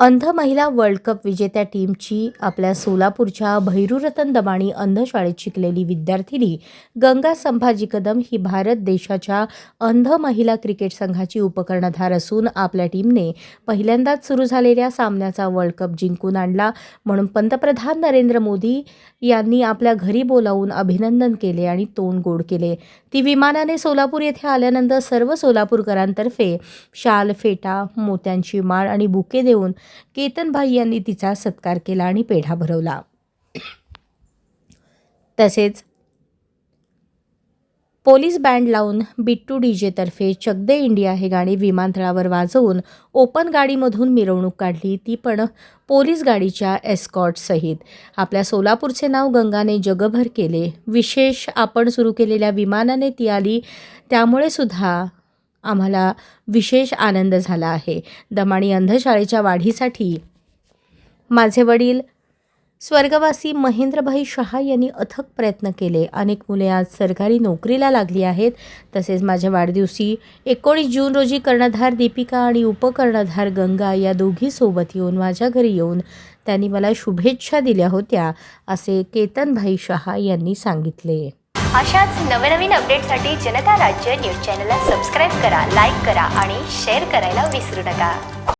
अंध महिला world cup विजेत्या टीमची आपल्या सोलापूरच्या भैरूरतन दमाणी अंध शाळेत शिकलेली विद्यार्थिनी गंगा संभाजी कदम ही भारत देशाच्या अंध महिला क्रिकेट संघाची उपकर्णधार असून आपल्या टीमने पहिल्यांदाच सुरू झालेल्या सामन्याचा वर्ल्ड कप जिंकून आणला. म्हणून पंतप्रधान नरेंद्र मोदी यांनी आपल्या घरी बोलावून अभिनंदन केले आणि तोंड गोड केले. ती विमानाने सोलापूर येथे आल्यानंतर सर्व सोलापूरकरांतर्फे शाल फेटा मोत्यांची माळ आणि बुके देऊन केतनभाई यांनी तिचा सत्कार केला आणि पेढा भरवला. तसेच पोलीस बँड लावून बिट्टू डीजेतर्फे चक दे इंडिया हे गाणे विमानतळावर वाजवून ओपन गाडीमधून मिरवणूक काढली. ती पण पोलीस गाडीच्या एस्कॉटसहित आपल्या सोलापूरचे नाव गंगाने जगभर केले. विशेष आपण सुरू केलेल्या विमानाने ती आली. त्यामुळे सुद्धा आम्हाला विशेष आनंद झाला आहे. दमाणी अंधशाळेच्या वाढीसाठी माझे वडील स्वर्गवासी महेंद्रभाई शहा यांनी अथक प्रयत्न केले. अनेक मुले आज सरकारी नोकरीला लागली आहेत. तसेच माझ्या वाढदिवशी एकोणीस जून रोजी कर्णधार दीपिका आणि उपकर्णधार गंगा या दोघीसोबत येऊन माझ्या घरी येऊन त्यांनी मला शुभेच्छा दिल्या होत्या असे केतनभाई शहा यांनी सांगितले. अशाच नवनवीन अपडेटसाठी जनता राज्य न्यूज चॅनलला सबस्क्राईब करा लाईक करा आणि शेअर करायला विसरू नका.